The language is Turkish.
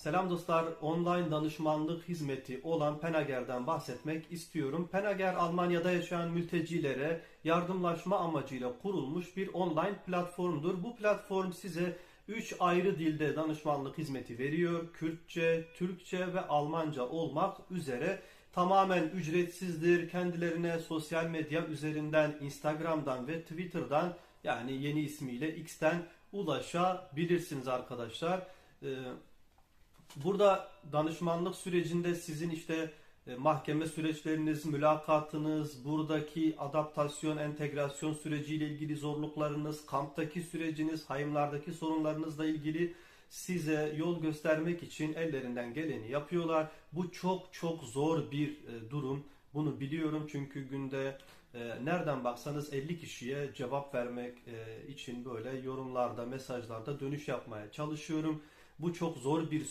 Selam dostlar, online danışmanlık hizmeti olan Penager'den bahsetmek istiyorum. Penager, Almanya'da yaşayan mültecilere yardımlaşma amacıyla kurulmuş bir online platformdur. Bu platform size 3 ayrı dilde danışmanlık hizmeti veriyor. Kürtçe, Türkçe ve Almanca olmak üzere tamamen ücretsizdir. Kendilerine sosyal medya üzerinden, Instagram'dan ve Twitter'dan yani yeni ismiyle X'ten ulaşabilirsiniz arkadaşlar. Ee, Burada danışmanlık sürecinde sizin işte e, mahkeme süreçleriniz, mülakatınız, buradaki adaptasyon, entegrasyon süreciyle ilgili zorluklarınız, kamptaki süreciniz, hayımlardaki sorunlarınızla ilgili size yol göstermek için ellerinden geleni yapıyorlar. Bu çok çok zor bir e, durum. Bunu biliyorum çünkü günde e, nereden baksanız 50 kişiye cevap vermek için böyle yorumlarda, mesajlarda dönüş yapmaya çalışıyorum. Bu çok zor bir süreç.